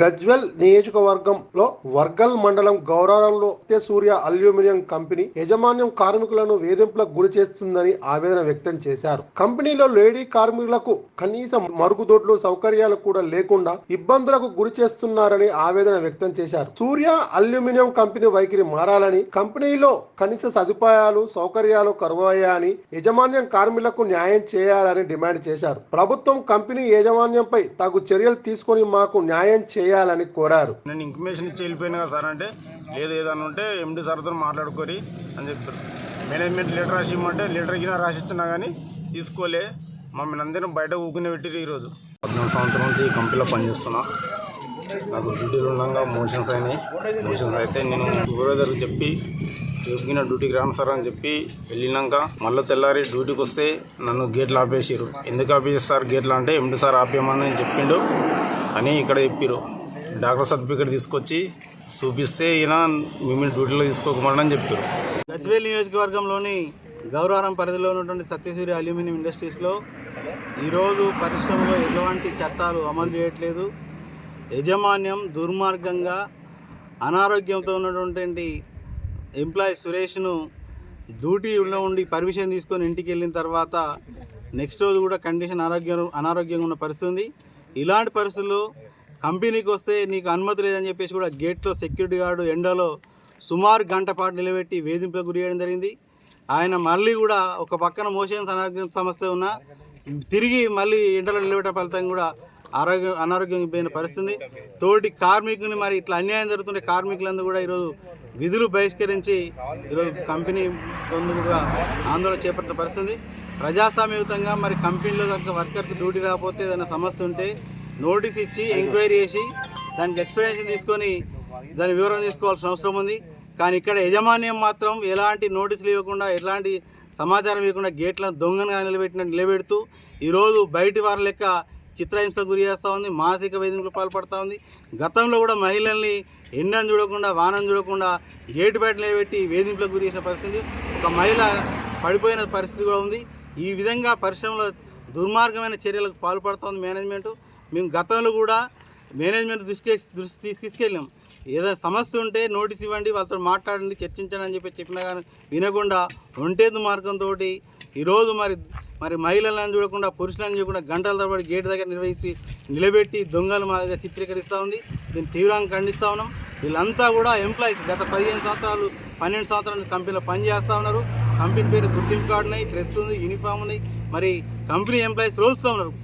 గజ్వెల్ నియోజకవర్గంలో వర్గల్ మండలం గౌరారంలో సూర్య aluminium company యజమాన్యం కార్మికులను వేధింపులకు గురి చేస్తుందని ఆవేదన వ్యక్తం చేశారు. కంపెనీలో లేడీ కార్మికులకు కనీస మరుగుదొడ్లు సౌకర్యాలు కూడా లేకుండా ఇబ్బందులకు గురి చేస్తున్నారని ఆవేదన వ్యక్తం చేశారు. సూర్య అల్యూమినియం కంపెనీ వైఖరి మారాలని కంపెనీలో కనీస సదుపాయాలు సౌకర్యాలు కరువయ్యాయని యజమాన్యం కార్మికులకు న్యాయం చేయాలని డిమాండ్ చేశారు. ప్రభుత్వం కంపెనీ యాజమాన్యంపై తగు చర్యలు తీసుకొని మాకు న్యాయం చేయాలని కోరారు. నేను ఇన్ఫర్మేషన్ ఇచ్చి వెళ్ళిపోయినా కదా సార్ అంటే లేదు ఏదన్నా ఉంటే ఎండి సార్తో మాట్లాడుకొని అని చెప్పారు. మేనేజ్మెంట్ లెటర్ రాసి ఇమ్మంటే లెటర్ కింద రాసి ఇచ్చినా కానీ తీసుకోలే. మమ్మల్ని అందరం బయట ఊకునే పెట్టిరు ఈరోజు. పద్నాలుగు సంవత్సరం నుంచి ఈ కంపెనీలో పనిచేస్తున్నా. నాకు డ్యూటీలు ఉండగా మోషన్స్ అయినాయి. మోషన్స్ అయితే నేను సూపర్వైజర్కి చెప్పి చెప్పిన డ్యూటీకి రాను సార్ అని చెప్పి వెళ్ళినాక మళ్ళీ తెల్లారి డ్యూటీకి వస్తే నన్ను గేట్లు ఆపేసారు ఎందుకు ఆపేస్తారు గేట్లు అంటే ఎండి సార్ ఆపేయమని చెప్పిండు. అని ఇక్కడ చెప్పారు డాక్టర్ సర్టిఫికేట్ తీసుకొచ్చి చూపిస్తే ఈయన మిమ్మల్ని డ్యూటీలో తీసుకోకమని అని చెప్పారు గజ్వేల్ నియోజకవర్గంలోని గౌరవరం పరిధిలో ఉన్నటువంటి సత్యసూర్య అల్యూమినియం ఇండస్ట్రీస్లో ఈరోజు పరిశ్రమలో ఎటువంటి చట్టాలు అమలు చేయట్లేదు. యజమాన్యం దుర్మార్గంగా అనారోగ్యంతో ఉన్నటువంటి ఎంప్లాయీ సురేష్ను డ్యూటీలో ఉండి పర్మిషన్ తీసుకొని ఇంటికి వెళ్ళిన తర్వాత నెక్స్ట్ రోజు కూడా కండిషన్ ఆరోగ్యం అనారోగ్యంగా ఉన్న పరిస్థితి ఉంది. ఇలాంటి పరిస్థితుల్లో కంపెనీకి వస్తే నీకు అనుమతి లేదని చెప్పేసి కూడా గేట్లో సెక్యూరిటీ గార్డు ఎండలో సుమారు గంట పాటు నిలబెట్టి వేధింపులకు గురి చేయడం జరిగింది. ఆయన మళ్ళీ కూడా ఒక పక్కన మోషన్స్ అనారోగ్యం సమస్య ఉన్నా తిరిగి మళ్ళీ ఎండలో నిలబెట్టే ఫలితం కూడా ఆరోగ్యం అనారోగ్యం పోయిన పరిస్థితి తోటి కార్మికుని మరి ఇట్లా అన్యాయం జరుగుతుంటే కార్మికులందరూ కూడా ఈరోజు విధులు బహిష్కరించి ఈరోజు కంపెనీ కూడా ఆందోళన చేపట్టిన పరిస్థితి. ప్రజాస్వామ్యయుతంగా మరి కంపెనీలో కనుక వర్కర్కి డ్యూటీ రాకపోతే ఏదైనా సమస్య ఉంటే నోటీస్ ఇచ్చి ఎంక్వైరీ చేసి దానికి ఎక్స్ప్లెనేషన్ తీసుకొని దాని వివరణ తీసుకోవాల్సిన అవసరం ఉంది. కానీ ఇక్కడ యజమాన్యం మాత్రం ఎలాంటి నోటీసులు ఇవ్వకుండా ఎలాంటి సమాచారం ఇవ్వకుండా గేట్లను దొంగనగా నిలబెట్టిన నిలబెడుతూ ఈరోజు బయటి వారి లెక్క చిత్రహింస గురి చేస్తూ ఉంది మానసిక వేధింపులు పాల్పడుతూ ఉంది. గతంలో కూడా మహిళల్ని ఎండను చూడకుండా వానం చూడకుండా గేటు బయట పెట్టి వేధింపులకు గురి చేసిన పరిస్థితి. ఒక మహిళ పడిపోయిన పరిస్థితి కూడా ఉంది. ఈ విధంగా పరిశ్రమలో దుర్మార్గమైన చర్యలకు పాల్పడుతోంది మేనేజ్మెంట్. మేము గతంలో కూడా మేనేజ్మెంట్ దృష్టి దృష్టి తీసు- తీసుకెళ్ళాం. ఏదైనా సమస్య ఉంటే నోటీస్ ఇవ్వండి వాళ్ళతో మాట్లాడండి చర్చించండి అని చెప్పి చెప్పినా కానీ వినకుండా ఒంటేదు మార్గంతో ఈరోజు మరి మరి మహిళలను చూడకుండా పురుషులను చూడకుండా గంటల తరబడి గేట్ దగ్గర నిర్వహించి నిలబెట్టి దొంగలు మా దగ్గర చిత్రీకరిస్తూ ఉంది. దీన్ని తీవ్రంగా ఖండిస్తూ ఉన్నాం. వీళ్ళంతా కూడా ఎంప్లాయీస్ గత పదిహేను సంవత్సరాలు పన్నెండు సంవత్సరాల నుంచి కంపెనీలో పనిచేస్తూ ఉన్నారు. కంపెనీ పేరు గుర్తింపు కార్డు ఉన్నాయి డ్రెస్ ఉంది యూనిఫామ్ ఉంది. మరి కంపెనీ ఎంప్లాయీస్ రోల్స్తో ఉన్నారు.